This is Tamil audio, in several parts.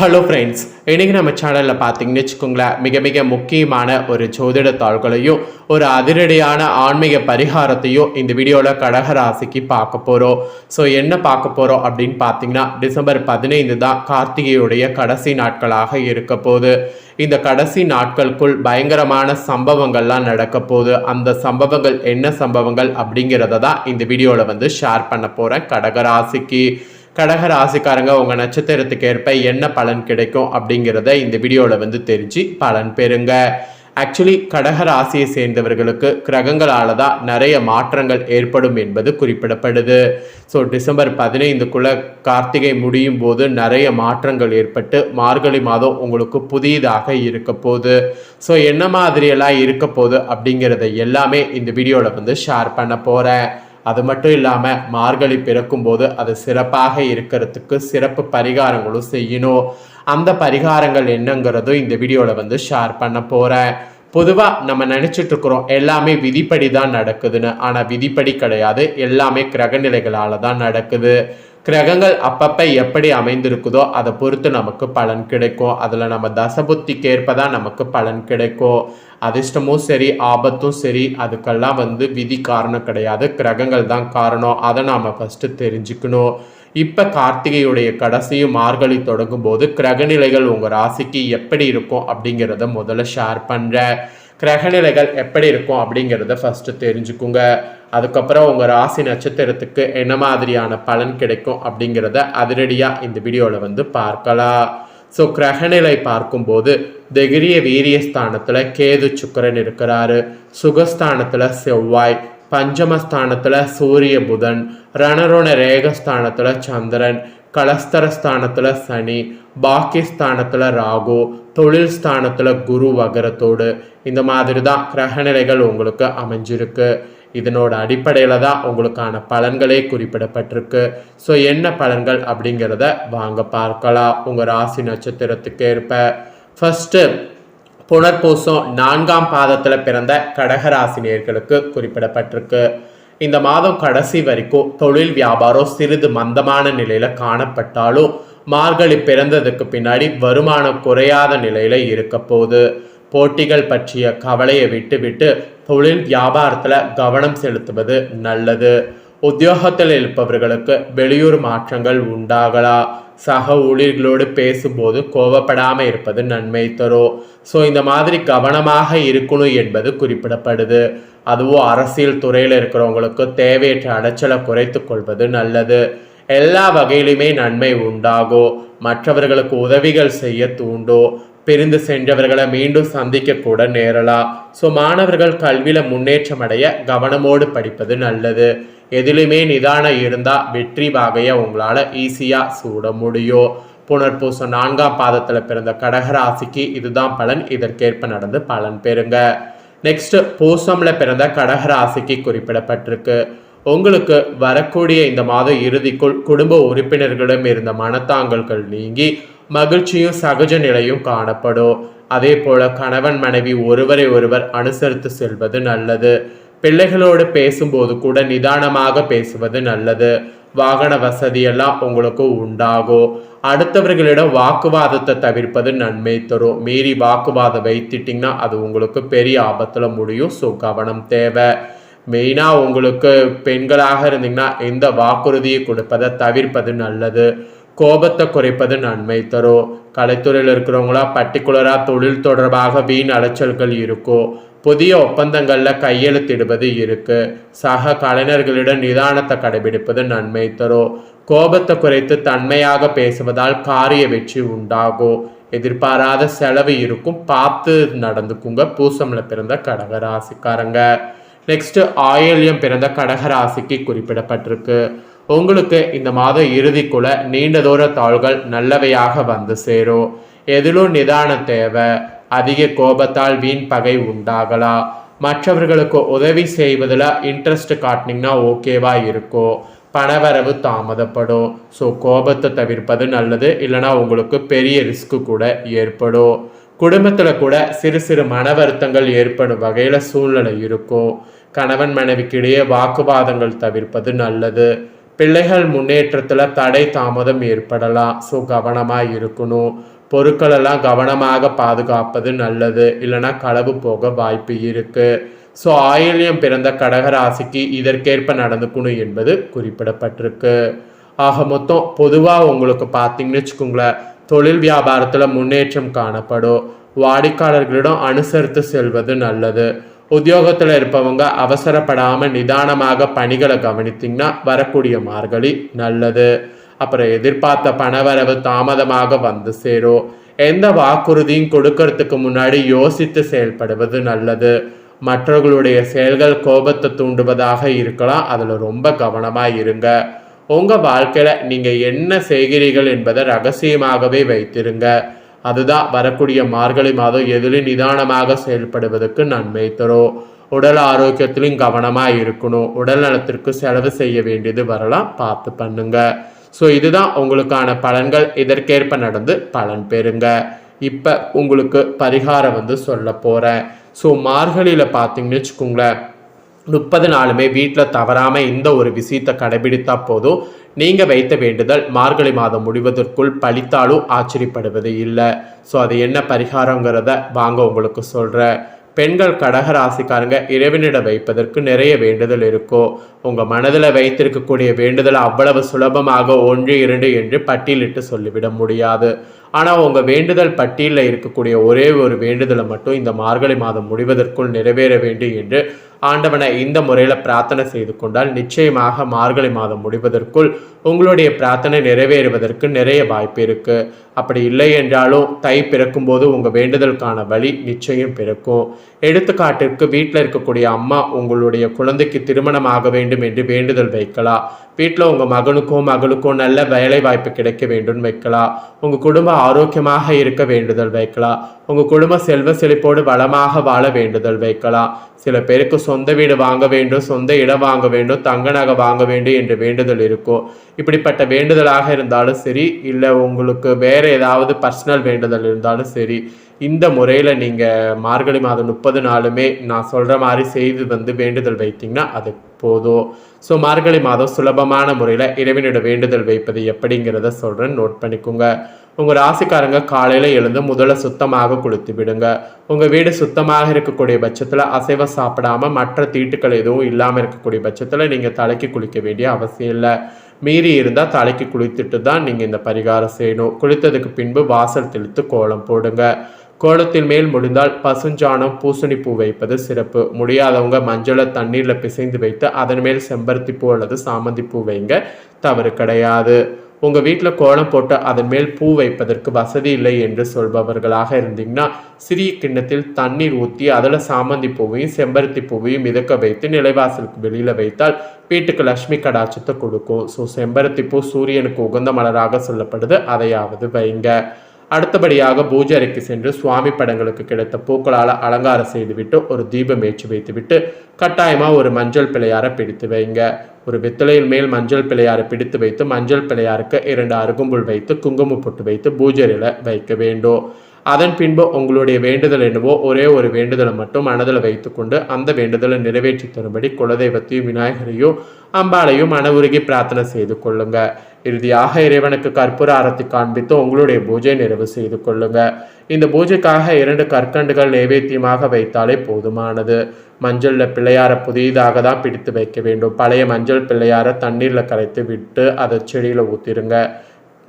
ஹலோ ஃப்ரெண்ட்ஸ் இன்றைக்கி நம்ம சேனலில் பார்த்தீங்கன்னு வச்சுக்கோங்களேன் மிக மிக முக்கியமான ஒரு ஜோதிட தாள்களையும் ஒரு அதிரடியான ஆன்மீக பரிகாரத்தையும் இந்த வீடியோவில் கடகராசிக்கு பார்க்க போகிறோம் ஸோ என்ன பார்க்க போகிறோம் அப்படின்னு பார்த்தீங்கன்னா டிசம்பர் பதினைந்து தான் கார்த்திகையுடைய கடைசி நாட்களாக இருக்க போகுது. இந்த கடைசி நாட்களுக்குள் பயங்கரமான சம்பவங்கள்லாம் நடக்க போகுது. அந்த சம்பவங்கள் என்ன சம்பவங்கள் அப்படிங்கிறத தான் இந்த வீடியோவில் வந்து ஷேர் பண்ண போகிறேன் கடகராசிக்கு. கடக ராசிக்காரங்க உங்கள் நட்சத்திரத்துக்கு ஏற்ப என்ன பலன் கிடைக்கும் அப்படிங்கிறத இந்த வீடியோவில் வந்து தெரிஞ்சு பலன் பெறுங்க. ஆக்சுவலி கடக ராசியை சேர்ந்தவர்களுக்கு கிரகங்களால் தான் நிறைய மாற்றங்கள் ஏற்படும் என்பது குறிப்பிடப்படுது. ஸோ டிசம்பர் பதினைந்துக்குள்ளே கார்த்திகை முடியும் போது நிறைய மாற்றங்கள் ஏற்பட்டு மார்கழி மாதம் உங்களுக்கு புதியதாக இருக்க போகுது. ஸோ என்ன மாதிரியெல்லாம் இருக்க போகுது அப்படிங்கிறத எல்லாமே இந்த வீடியோவில் வந்து ஷேர் பண்ண போகிறேன் அது மட்டும் இல்லாமல் மார்கழி பிறக்கும்போது அது சிறப்பாக இருக்கிறதுக்கு சிறப்பு பரிகாரங்களும் செய்யணும். அந்த பரிகாரங்கள் என்னங்கிறதும் இந்த வீடியோவில் வந்து ஷேர் பண்ண போகிறேன் பொதுவாக நம்ம நினச்சிட்டு இருக்கிறோம் எல்லாமே விதிப்படி தான் நடக்குதுன்னு. ஆனால் விதிப்படி கிடையாது எல்லாமே கிரகநிலைகளால் தான் நடக்குது. கிரகங்கள் அப்பப்போ எப்படி அமைந்திருக்குதோ அதை பொறுத்து நமக்கு பலன் கிடைக்கும். அதில் நம்ம தசபுத்திக்கு ஏற்ப தான் நமக்கு பலன் கிடைக்கும். அதிர்ஷ்டமும் சரி ஆபத்தும் சரி அதுக்கெல்லாம் வந்து விதி காரணம் கிடையாது. கிரகங்கள் தான் காரணம். அதை நாம் ஃபஸ்ட்டு தெரிஞ்சுக்கணும். இப்போ கார்த்திகையுடைய கடைசியும் மார்கழி தொடங்கும் போது கிரகநிலைகள் உங்கள் ராசிக்கு எப்படி இருக்கும் அப்படிங்கிறத முதல்ல ஷேர் பண்ணுறேன் கிரகநிலைகள் எப்படி இருக்கும் அப்படிங்கிறத ஃபஸ்ட்டு தெரிஞ்சுக்குங்க. அதுக்கப்புறம் உங்கள் ராசி நட்சத்திரத்துக்கு என்ன மாதிரியான பலன் கிடைக்கும் அப்படிங்கிறத அதிரடியாக இந்த வீடியோவில் வந்து பார்க்கலாம். ஸோ கிரகநிலை பார்க்கும்போது தைரிய வீரியஸ்தானத்தில் கேது சுக்கரன் இருக்கிறாரு. சுகஸ்தானத்தில் செவ்வாய் பஞ்சமஸ்தானத்தில் சூரிய புதன் ரணரோண ரேகஸ்தானத்தில் சந்திரன் கலஸ்தரஸ்தானத்தில் சனி பாக்கியஸ்தானத்தில் ராகு தொழில் ஸ்தானத்தில் குரு வகரத்தோடு. இந்த மாதிரி தான் கிரகநிலைகள் உங்களுக்கு அமைஞ்சிருக்கு. இதனோட அடிப்படையில் தான் உங்களுக்கான பலன்களே குறிப்பிடப்பட்டிருக்கு. ஸோ என்ன பலன்கள் அப்படிங்கிறத வாங்க பார்க்கலாம். உங்கள் ராசி நட்சத்திரத்துக்கு ஏற்ப. ஃபஸ்ட்டு புனர்பூசம் நான்காம் பாதத்தில் பிறந்த கடகராசினியர்களுக்கு குறிப்பிடப்பட்டிருக்கு. இந்த மாதம் கடைசி வரைக்கும் தொழில் வியாபாரம் சிறிது மந்தமான நிலையில் காணப்பட்டாலும் மார்கழி பிறந்ததுக்கு பின்னாடி வருமானம் குறையாத நிலையில் இருக்க போகுது. போட்டிகள் பற்றிய கவலையை விட்டுவிட்டு தொழில் வியாபாரத்தில் கவனம் செலுத்துவது நல்லது. உத்தியோகத்தில் இருப்பவர்களுக்கு வெளியூர் மாற்றங்கள் உண்டாகலாம். சக ஊழியர்களோடு பேசும்போது கோவப்படாமல் இருப்பது நன்மை தரும் ஸோ இந்த மாதிரி கவனமாக இருக்கணும் என்பது குறிப்பிடப்படுது. அதுவும் அரசியல் துறையில் இருக்கிறவங்களுக்கு தேவையற்ற அலைச்சலை குறைத்து கொள்வது நல்லது. எல்லா வகையிலுமே நன்மை உண்டாகும் மற்றவர்களுக்கு உதவிகள் செய்ய தூண்டும் பிரிந்து சென்றவர்களை மீண்டும் சந்திக்க கூட நேரலாம் ஸோ மாணவர்கள் கல்வியில் முன்னேற்றம் அடைய கவனமோடு படிப்பது நல்லது. எதிலுமே நிதானம் இருந்தால் வெற்றி பாகையை உங்களால் ஈஸியாக சூட முடியும். புனர்பூசம் நான்காம் பாதத்தில் பிறந்த கடகராசிக்கு இதுதான் பலன். இதற்கேற்ப நடந்து பலன் பெறுங்க. நெக்ஸ்ட் பூசம்ல பிறந்த கடகராசிக்கு குறிப்பிடப்பட்டிருக்கு. உங்களுக்கு வரக்கூடிய இந்த மாத இறுதிக்குள் குடும்ப உறுப்பினர்களிடம் இருந்த மனத்தாங்கல்கள் நீங்கி மகிழ்ச்சியும் சகஜ நிலையும் காணப்படும். அதே போல கணவன் மனைவி ஒருவரை ஒருவர் அனுசரித்து செல்வது நல்லது. பிள்ளைகளோடு பேசும்போது கூட நிதானமாக பேசுவது நல்லது. வாகன வசதியெல்லாம் உங்களுக்கு உண்டாகும் அடுத்தவர்களிடம் வாக்குவாதத்தை தவிர்ப்பது நன்மை தரும். மீறி வாக்குவாதம் வைத்துட்டிங்கன்னா அது உங்களுக்கு பெரிய ஆபத்தில் முடியும். ஸோ கவனம் தேவை. மெயினாக உங்களுக்கு பெண்களாக இருந்தீங்கன்னா எந்த வாக்குறுதியை கொடுப்பதை தவிர்ப்பது நல்லது. கோபத்தை குறைப்பது நன்மை தரும். கலைத்துறையில் இருக்கிறவங்களா பர்டிகுலராக தொழில் தொடர்பாக வீண் அலைச்சல்கள் இருக்கும் புதிய ஒப்பந்தங்களில் கையெழுத்திடுவது இருக்கு. சக கலைஞர்களிடம் நிதானத்தை கடைபிடிப்பது நன்மை தரும். கோபத்தை குறைத்து தன்மையாக பேசுவதால் காரிய வெற்றி உண்டாகும். எதிர்பாராத செலவு இருக்கும். பார்த்து நடந்துக்குங்க. பூசம்ல பிறந்த கடகராசிக்காரங்க நெக்ஸ்ட் ஆயில்யம் பிறந்த கடகராசிக்கு குறிப்பிடப்பட்டிருக்கு. உங்களுக்கு இந்த மாத இறுதிக்குள்ள நீண்ட தூர தாள்கள் நல்லவையாக வந்து சேரும். எதிலும் நிதானம் தேவை. அதிக கோபத்தால் வீண் பகை உண்டாகலாம் மற்றவர்களுக்கு உதவி செய்வதில் இன்ட்ரெஸ்ட் காட்டினீங்கன்னா ஓகேவா இருக்கும் பணவரவு தாமதப்படும் ஸோ கோபத்தை தவிர்ப்பது நல்லது. இல்லைனா உங்களுக்கு பெரிய ரிஸ்க்கு கூட ஏற்படும் குடும்பத்தில் கூட சிறு சிறு மன வருத்தங்கள் ஏற்படும் வகையில் சூழ்நிலை இருக்கும் கணவன் மனைவிக்கிடையே வாக்குவாதங்கள் தவிர்ப்பது நல்லது. பிள்ளைகள் முன்னேற்றத்தில் தடை தாமதம் ஏற்படலாம். ஸோ கவனமாக இருக்கணும். பொருட்களெல்லாம் கவனமாக பாதுகாப்பது நல்லது. இல்லைன்னா களவு போக வாய்ப்பு இருக்குது ஸோ ஆயில்யம் பிறந்த கடகராசிக்கு இதற்கேற்ப நடந்துக்கணும் என்பது குறிப்பிடப்பட்டிருக்கு. ஆக மொத்தம் பொதுவாக உங்களுக்கு பார்த்தீங்கன்னு வச்சுக்கோங்களேன் தொழில் வியாபாரத்தில் முன்னேற்றம் காணப்படும். வாடிக்கையாளர்களிடம் அனுசரித்து செல்வது நல்லது. உத்தியோகத்தில் இருப்பவங்க அவசரப்படாமல் நிதானமாக பணிகளை கவனித்தீங்கன்னா வரக்கூடிய மார்கழி நல்லது. அப்புறம் எதிர்பார்த்த பணவரவு தாமதமாக வந்து சேரும் எந்த வாக்குறுதியும் கொடுக்கறதுக்கு முன்னாடி யோசித்து செயல்படுவது நல்லது. மற்றவர்களுடைய செயல்கள் கோபத்தை தூண்டுவதாக இருக்கலாம். அதில் ரொம்ப கவனமாக இருங்க. உங்கள் வாழ்க்கையில் நீங்கள் என்ன செய்கிறீர்கள் என்பதை ரகசியமாகவே வைத்திருங்க. அதுதான் வரக்கூடிய மார்கழி மாதம் எதிலும் நிதானமாக செயல்படுவதற்கு நன்மை தரும் உடல் ஆரோக்கியத்திலும் கவனமாக இருக்கணும். உடல் நலத்திற்கு செலவு செய்ய வேண்டியது வரலாம். பார்த்து பண்ணுங்கள் ஸோ இதுதான் உங்களுக்கான பலன்கள். இதற்கேற்ப நடந்து பலன் பெறுங்க. இப்போ உங்களுக்கு பரிகாரம் வந்து சொல்ல போகிறேன் ஸோ மார்கழியில் பார்த்தீங்கன்னு வச்சுக்கோங்களேன். முப்பது நாளுமே வீட்டில் தவறாமல் இந்த ஒரு விஷயத்தை கடைபிடித்தா போதும். நீங்கள் வைத்த வேண்டுதல் மார்கழி மாதம் முடிவதற்குள் பழித்தாலும் ஆச்சரியப்படுவது இல்லை. ஸோ அது என்ன பரிகாரங்கிறத வாங்க உங்களுக்கு சொல்கிறேன் பெண்கள் கடக ராசிக்காரங்க இறைவனிடம் வைப்பதற்கு நிறைய வேண்டுதல் இருக்கும் உங்கள் மனதில் வைத்திருக்கக்கூடிய வேண்டுதல் அவ்வளவு சுலபமாக ஒன்று இரண்டு என்று பட்டியலிட்டு சொல்லிவிட முடியாது. ஆனால் உங்கள் வேண்டுதல் பட்டியலில் இருக்கக்கூடிய ஒரே ஒரு வேண்டுதலை மட்டும் இந்த மார்கழி மாதம் முடிவதற்குள் நிறைவேற வேண்டும் என்று ஆண்டவனை இந்த முறையில் பிரார்த்தனை செய்து கொண்டால் நிச்சயமாக மார்கழி மாதம் முடிவதற்குள் உங்களுடைய பிரார்த்தனை நிறைவேறுவதற்கு நிறைய வாய்ப்பு இருக்குது அப்படி இல்லை என்றாலும் தை பிறக்கும்போது உங்கள் வேண்டுதலுக்கான வழி நிச்சயம் பிறக்கும். எடுத்துக்காட்டிற்கு வீட்டில் இருக்கக்கூடிய அம்மா உங்களுடைய குழந்தைக்கு திருமணம் ஆக வேண்டும் என்று வேண்டுதல் வைக்கலாம். வீட்டில் உங்கள் மகனுக்கும் மகளுக்கும் நல்ல வேலை வாய்ப்பு கிடைக்க வேண்டும் வைக்கலாம் உங்கள் குடும்பம் ஆரோக்கியமாக இருக்க வேண்டுதல் வைக்கலாம் உங்கள் குடும்ப செல்வ செழிப்போடு வளமாக வாழ வேண்டுதல் வைக்கலாம் சில பேருக்கு சொந்த வீடு வாங்க வேண்டும் சொந்த இடம் வாங்க வேண்டும் தங்க நகை வாங்க வேண்டும் என்று வேண்டுதல் இருக்கும் இப்படிப்பட்ட வேண்டுதலாக இருந்தாலும் சரி இல்லை உங்களுக்கு வேறு ஏதாவது பர்சனல் வேண்டுதல் இருந்தாலும் சரி இந்த முறையில் நீங்கள் மார்கழி மாதம் முப்பது நாளுமே நான் சொல்கிற மாதிரி செய்து வந்து வேண்டுதல் வைத்தீங்கன்னா அது போதும். ஸோ மார்கழி மாதம் சுலபமான முறையில் இறைவனோட வேண்டுதல் வைப்பது எப்படிங்கிறத சொல்கிறேன் நோட் பண்ணிக்கோங்க. உங்கள் ராசிக்காரங்க காலையில் எழுந்து முதல்ல சுத்தமாக குளித்து விடுங்க. உங்கள் வீடு சுத்தமாக இருக்கக்கூடிய பட்சத்தில் அசைவம் சாப்பிடாம மற்ற தீட்டுக்கள் எதுவும் இல்லாமல் இருக்கக்கூடிய பட்சத்தில் நீங்கள் தலைக்கு குளிக்க வேண்டிய அவசியம் இல்லை. மீறி இருந்தால் தலைக்கு குளித்துட்டு தான் நீங்கள் இந்த பரிகாரம் செய்யணும். குளித்ததுக்கு பின்பு வாசல் தெளித்து கோலம் போடுங்க. கோலத்தின் மேல் முடிந்தால் பசுஞ்சாணம் பூசணி பூ வைப்பது சிறப்பு. முடியாதவங்க மஞ்சளை தண்ணீரில் பிசைந்து வைத்து அதன் மேல் செம்பருத்தி பூ அல்லது சாமந்தி பூ வைங்க. தவறு கிடையாது. உங்கள் வீட்டில் கோலம் போட்டு அதன் மேல் பூ வைப்பதற்கு வசதி இல்லை என்று சொல்பவர்களாக இருந்தீங்கன்னா சிறிய கிண்ணத்தில் தண்ணீர் ஊற்றி அதில் சாமந்தி பூவையும் செம்பருத்தி பூவையும் மிதக்க வைத்து நிலைவாசலுக்கு வெளியில் வைத்தால் வீட்டுக்கு லக்ஷ்மி கடாச்சத்தை கொடுக்கும். ஸோ செம்பருத்தி பூ சூரியனுக்கு உகந்த மலராக சொல்லப்படுது. அதையாவது வைங்க. அடுத்தபடியாக பூஜை அறைக்கு சென்று சுவாமி படங்களுக்கு கிடைத்த பூக்களால் அலங்காரம் செய்துவிட்டு ஒரு தீபம் ஏற்றி வைத்துவிட்டு கட்டாயமாக ஒரு மஞ்சள் பிள்ளையாரை பிடித்து வைங்க. ஒரு வெத்தலையின் மேல் மஞ்சள் பிள்ளையாரை பிடித்து வைத்து மஞ்சள் பிள்ளையாருக்கு இரண்டு அருகும்புல் வைத்து குங்குமம் போட்டு வைத்து பூஜையில் வைக்க வேண்டும். அதன் பின்பு உங்களுடைய வேண்டுதல் என்னவோ ஒரே ஒரு வேண்டுதலை மட்டும் மனதில் வைத்துக்கொண்டு அந்த வேண்டுதலை நிறைவேற்றி தரும்படி குலதெய்வத்தையும் விநாயகரையும் அம்பாளையும் மனவுருகி பிரார்த்தனை செய்து கொள்ளுங்க. இறுதியாக இறைவனுக்கு கற்பூர ஆரத்தி காண்பித்து உங்களுடைய பூஜை நிறைவு செய்து கொள்ளுங்க. இந்த பூஜைக்காக இரண்டு கற்கண்டுகள் நைவேத்தியமாக வைத்தாலே போதுமானது. மஞ்சளில் பிள்ளையாரை புதியதாக தான் பிடித்து வைக்க வேண்டும். பழைய மஞ்சள் பிள்ளையார தண்ணீரில் கரைத்து விட்டு அதை செடியில் ஊற்றிடுங்க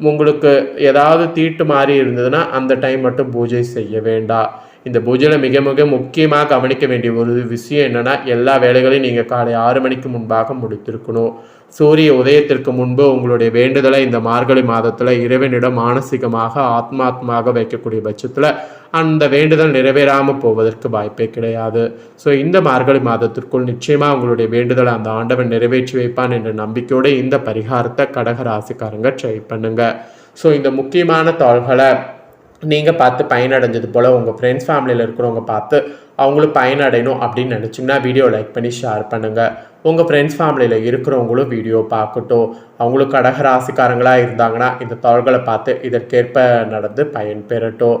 உங்களுக்கு ஏதாவது தீட்டு மாதிரி இருந்ததுன்னா அந்த டைம் மட்டும் பூஜை செய்ய வேண்டாம் இந்த பூஜையில் மிக மிக முக்கியமாக கவனிக்க வேண்டிய ஒரு விஷயம் என்னென்னா எல்லா வேலைகளையும் நீங்கள் காலை ஆறு மணிக்கு முன்பாக முடித்திருக்கணும். சூரிய உதயத்திற்கு முன்பு உங்களுடைய வேண்டுதலை இந்த மார்கழி மாதத்தில் இறைவனிடம் மானசீகமாக ஆத்மாத்மாக வைக்கக்கூடிய பட்சத்தில் அந்த வேண்டுதல் நிறைவேறாமல் போவதற்கு வாய்ப்பே கிடையாது. ஸோ இந்த மார்கழி மாதத்திற்குள் நிச்சயமாக உங்களுடைய வேண்டுதலை அந்த ஆண்டவன் நிறைவேற்றி வைப்பான் என்ற நம்பிக்கையோடு இந்த பரிகாரத்தை கடக ராசிக்காரங்க ட்ரை பண்ணுங்க. ஸோ இந்த முக்கியமான தாள்களை நீங்கள் பார்த்து பயனடைஞ்சது போல் உங்கள் ஃப்ரெண்ட்ஸ் ஃபேமிலியில் இருக்கிறவங்க பார்த்து அவங்களும் பயனடையணும் அப்படின்னு நினச்சிங்கன்னா வீடியோ லைக் பண்ணி ஷேர் பண்ணுங்கள் உங்கள் ஃப்ரெண்ட்ஸ் ஃபேமிலியில் இருக்கிறவங்களும் வீடியோ பார்க்கட்டும். அவங்களும் கடகராசிக்காரங்களாக இருந்தாங்கன்னா இந்த தாள்களை பார்த்து இதற்கேற்ப நடந்து பயன் பெறட்டும்.